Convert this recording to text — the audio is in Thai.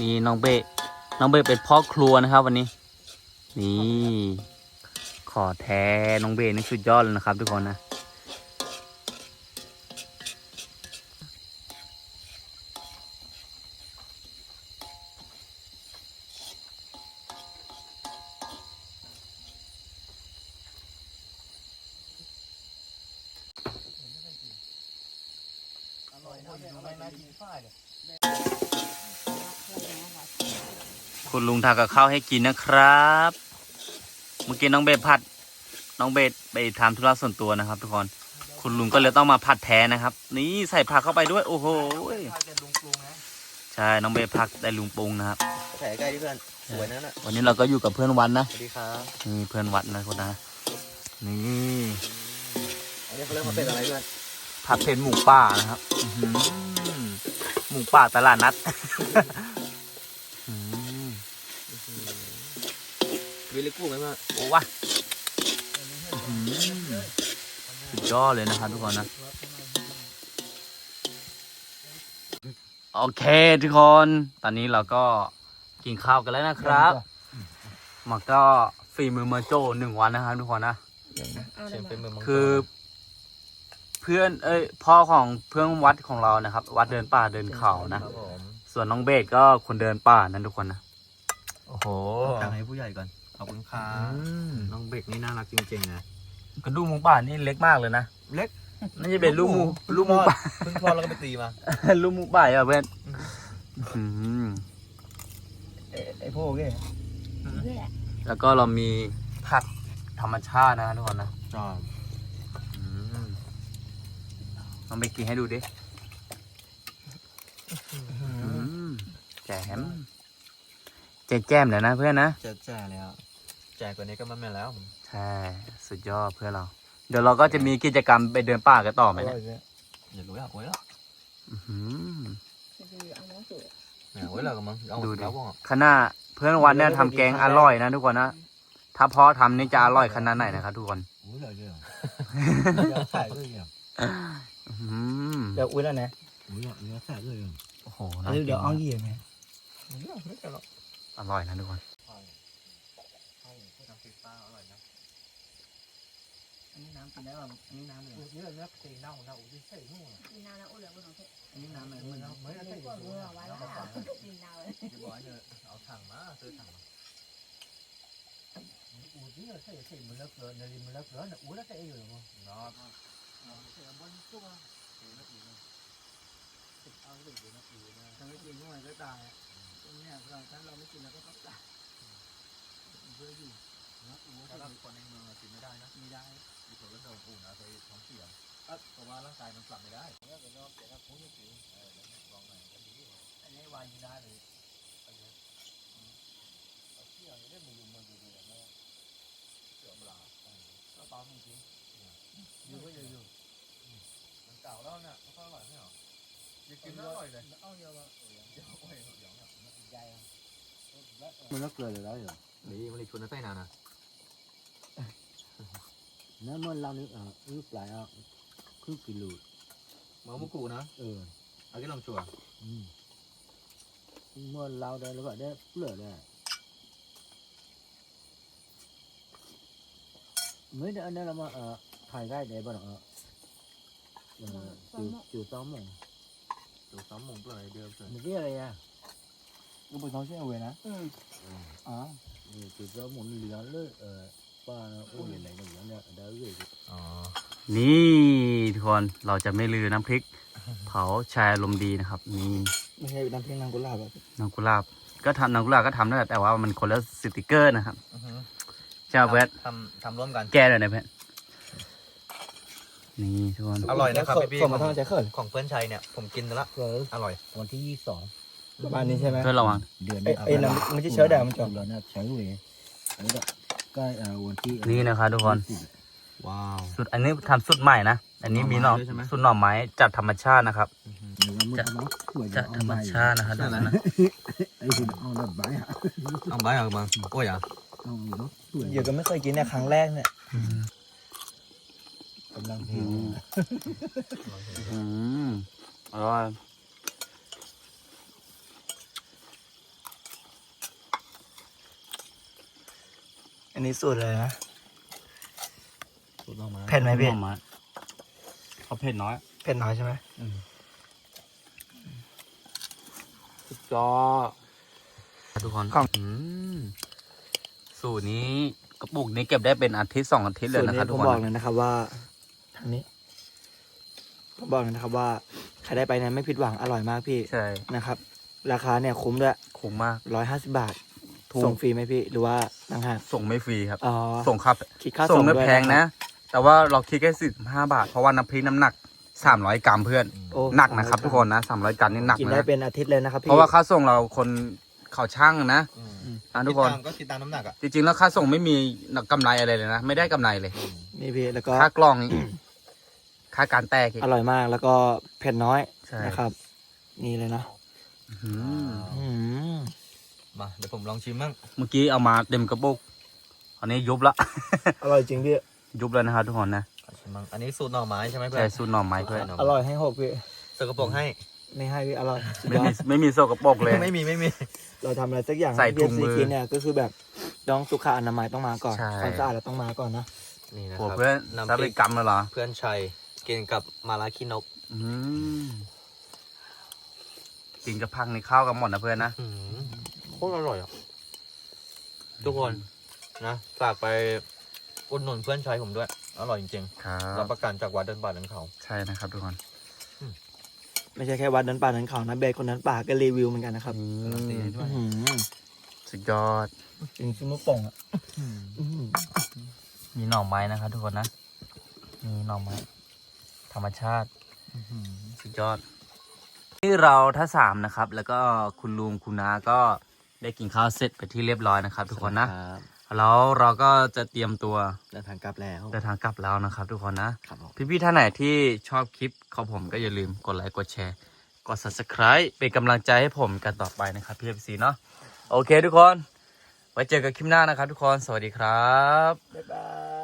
นี่น้องเบะน้องเบะเป็นพ่อครัวนะครับ วันนี้ นี่ ขอแท้น้องเบะนี่สุดยอดเลยนะครับ ทุกคนนะ คุณลุงทำกับข้าวให้กินนะครับ เมื่อกี้น้องเบสผัด น้องเบสไปทำธุระส่วนตัวนะครับ ทุกคน คุณลุงก็เลยต้องมาผัดแทนนะครับ นี่ใส่ผักเข้าไปด้วย โอ้โหถ้าจะลุงปรุงนะใช่ น้องเบสผักได้ลุงปรุงนะครับใส่ใกล้ที่เพื่อน สวยนั่นน่ะ วันนี้เราก็อยู่กับเพื่อนวันนะ สวัสดีครับนี่เพื่อนวัดนะคุณนะ นี่อันนี้เขาเรียกว่าเป็นอะไรเพื่อน ผัดเผ็ดหมูป่านะครับอื้อหือหมูป่าตลาดนัดอื้อหือวิลลิกู้ไหมเพื่อนโอ้วะอื้อหือสุดยอดเลยนะครับทุกคนนะโอเคทุกคน ตอนนี้เราก็กินข้าวกันแล้วนะครับ มันก็ฝีมือมาโจหนึ่งวันนะครับทุกคนนะเชมเป็นมือมังกรคือเพื่อนเอ้ยพ่อของเพื่อนวัดของเรานะครับ วัดเดินป่าเดินเขานะ ครับผมส่วนน้องเบสก็คนเดินป่านั้นทุกคนนะโอ้โหตังให้ผู้ใหญ่ก่อนขอบคุณครับน้องเบกนี่น่ารักจริงๆนะกระดูกหมูป่านี่เล็กมากเลยนะเล็กน่าจะเป็นลูกหมูลูกหมูป่าเพิ่งคลอดแล้วก็ไปตีมาลูกหมูป่าอะเพื่อนอืมไอ้พวกนี้แล้วก็เรามีผักธรรมชาตินะทุกคนนะจอบอืม ลองไปกินให้ดูดิอืมแจ่มแจ่แจ่มเลยนะเพื่อนนะจะแจ่แล้วแจ่กว่านี้ก็ไมันไม่แล้วใช่สุดยอดเพื่อนเรา เดี๋ยวเราก็จะมีกิจกรรมไปเดินป่ากันต่อไหมเนี่ยอย่ารู้อยากไว้แล้วอื้อหืออยากไว้แล้วกันมั้งเอาดูดิแล้วบ้างขนาดเพื่อนวันเนี่ยทำแกงอร่อยนะทุกคนนะถ้าพ่อทำนี่จะอร่อยขนาดไหนนะครับทุกคน อุ้ยเลยเนี่ยอยากใส่เลยเนี่ยอื้อหือ เดี๋ยวอุ้ยแล้วนะอุ้ยอยากอยากใส่เลยโอ้โหอัน่านนี้กินเดี๋ยวเอามากเหยียบไงอร่อยนะทุกคนน้ำพริกปลาอร่อยนะอันนี้น้ำกินได้ป่ะอันนี้น้ำเลยเยอะนะตีเน่าเน่าอุ้ยใส่นู่นอันนี้น้ำอะไรมันไม่ได้ใส่เยอะแล้วก็จะบอกเนี่ยเอาถังมาซื้อถังมาอู้นี่ใส่ใส่มันเลิกเลยในริมมันเลิกเลยนะอู้แล้วใส่เยอะมั้งเนาะ บนตัวเอาติดอยู่นะปีนะถ้าไม่กินพวกมันก็ตายตรงเนี้ยเราถ้าเราไม่กินเราก็ต้องตายเพื่ออยู่นะอู้ถ้าเราคนในเมืองกินไม่ได้นะไม่ได้มีส่วนลดโดนอู้นะไปท้องเสียเพราะว่าร่างกายมันปรับไม่ได้แล้วก็นอกจากพุ้งผิวเออลองหน่อยก็ดี อันนี้วายกินได้เลย เอาเที่ยวเนี่ยมันอยู่มันอยู่เนี่ยนะเสือมลา ก็ตอนจริง อยู่ก็อยู่อยู่มันเก่าแล้วเนี่ยมันก็อร่อยไม่หรออยากกินอร่อยเลย เอา เยอะว่ะเดี๋ยวโอ้ยเดี๋ยวเนี่ยใหญ่มันก็เกลือเลยแล้วเหรอนี่มันเลยชวนน้าใต้นานะนั่นมันเรานี่อะอึปลายอะคือกิโลหมามุกูนะเออเอาที่ลองชัวร์อืมเมื่อเราได้แล้วก็ได้เปลือกได้ไม่ได้อันนั้นเร จูจูซ้อมหมงตัวซ้ำมงเปล่าเดียวเกินเมื่อกี้อะไรอะก็เป็นท้องเชื่อเว้ยนะอ๋อเออจูซ้อมหมงเหลือเลยเออป้าโอ้ยอะไรอย่างเงี้ยเนี่ยได้เลยอ๋อนี่ทุกคนเราจะไม่ลืมน้ำพริก เผาชายลมณ์ดีนะครับนี่ไม่ใช่น้ำพริกนางกุหลาบแบบน้ำกุหลาบก็ทำน้ำกุหลาบก็ทำได้แต่ว่ามันคนละสติกเกอร์นะครับเจ้าเพื่อนทำทำร่วมกันแก้เลยนะเพื่อน นี่ทุกคนอร่อยนะครับพี่ๆส่งมาทางใจเขินของเพื่อนชัยเนี่ยผมกินแล้วเอออร่อย วันที่ยี่สองประมาณนี้ใช่ไหมเพื่อนระวังเดือนเอ้ยเอ้ยน้ำมันจะเชื้อแดงมันจบแล้วนะใช้เว้ยแล้วก็ใกล้เอ่อวันที่นี่นะครับทุกคนว้าวสุดอันนี้ทำสุดใหม่นะอันนี้มีหน่อหน่อไม้ด้วยใช่ไหมสุดหน่อไม้จากธรรมชาตินะครับเดี๋ยวมันเอามาขวดจากธรรมชาตินะครับทุกคนนะไอ้ที่เอาแบบใบอะเอาใบออกมาโอ้ยอะเอาเนาะขวดเดี๋ยวก็ไม่เคยกินเนี่ยครั้งแรกเนี่ย กำลังหิวอืมร่อยอันนี้สูตรเลยนะสูตรออกมาเผ็ดไหมพี่เอาเขาเผ็ดน้อยเผ็ดน้อยใช่ไหมสุดยอดทุกคนสูตรนี้กระปุกนี้เก็บได้เป็นอาทิตย์สองอาทิตย์เลยนะครับทุกคนผมบอกเลยนะครับว่า ทางนี้ผมบอกเลยนะครับว่าใครได้ไปเนี่ยไม่ผิดหวังอร่อยมากพี่ใช่นะครับ ราคาเนี่ยคุ้มด้วยคุ้มมาก ร้อยห้าสิบบาท ถูก ส่งฟรีไหมพี่ หรือว่าต่างหากส่งไม่ฟรีครับ อ๋อส่งครับคิดค่าส่งส่งไม่ด้วยแพงนะ แต่ว่าเราคิดแค่สิบห้าบาท เพราะว่าน้ำพริกน้ำหนักสามร้อยกรัมเพื่อนโอ้หนักนะครับทุกคนนะสามร้อยกรัมนี่หนักกินได้นะเป็นอาทิตย์เลยนะครับพี่เพราะว่าค่าส่งเราคนเขาช่างนะอืมอะทุกคนดตามก็ติดตามน้ำหนักอะจริงๆแล้วค่าส่งไม่มีกำไรอะไรเลยนะ ไม่ได้กำไรเลย นี่พี่แล้วก็ค่ากล่อง อีกค่าการแตกอีก อร่อยมากแล้วก็เผ็ดน้อยใช่ นะครับ นี่เลยนะอืมอืมมาเดี๋ยวผมลองชิมมั่งเมื่อกี้เอามาเต็มกระปุกอันนี้ยุบละ อร่อยจริงพี่ ยุบแล้วนะครับทุกคนนะขอชิมมั่งอันนี้สูตรหน่อไม้ใช่ไหมเพื่อใส่นสูตรหน่อไม้เพื่อนอร่อยให้หกพี่ สกปรกให้ไม่ให้พี่อร่อยสุดไม่ยอมีดไม่มีโซกระปรกเลย ไม่มีไม่มี เราทำอะไรสักอย่างใส่ถุงมือเรียกซีกินเนี่ยก็คือแบบต้องสุขอนามัยต้องมาก่อนใช่ ความสะอาดเราต้องมาก่อนนะ นี่นะโอ้ครับเพื่อนน้ำซาพลิริกกรรมเลยเหรอ เพื่อนชัย กินกับมาลาคินกอืมกินกับพังในข้าวกันหมดนะเพื่อนนะ อืมโคตรอร่อยอะ ทุกคนนะฝากไปอุดหนุนเพื่อนชัยผมด้วย อร่อยจริงครัๆ รับบประกันจากวัดเดินป่าเดินเขา ใช่นะครับทุกคนไม่ใช่แค่วัดนั้นป่านั้นเขานะเบสคนนั้นป่าก็รีวิวเหมือนกันนะครับอืการันตีมให้ด้วย อื้อหือสุดยอด จริงชิ้นมุกโป่งอะ อื้อหือมีหน่อไม้นะครับทุกคนนะ มีหน่อไม้ ธรรมชาติสุดยอดที่เราท่าสามนะครับ แล้วก็คุณลุงคุณนาก็ได้กินข้าวเสร็จไปที่เรียบร้อยนะครับ ทุกคนนะ แล้วเราก็จะเตรียมตัวเดินทางกลับแล้วเดินทางกลับแล้วนะครับ ทุกคนนะครับผมพี่ๆท่านไหนที่ชอบคลิปของผมก็อย่าลืมกดไลค์กดแชร์ กด subscribe เป็นกำลังใจให้ผมกันต่อไปนะครับพี่เอฟซีเนาะโอเคทุกคน ไว้เจอกันคลิปหน้านะครับ ทุกคนสวัสดีครับบ๊ายบาย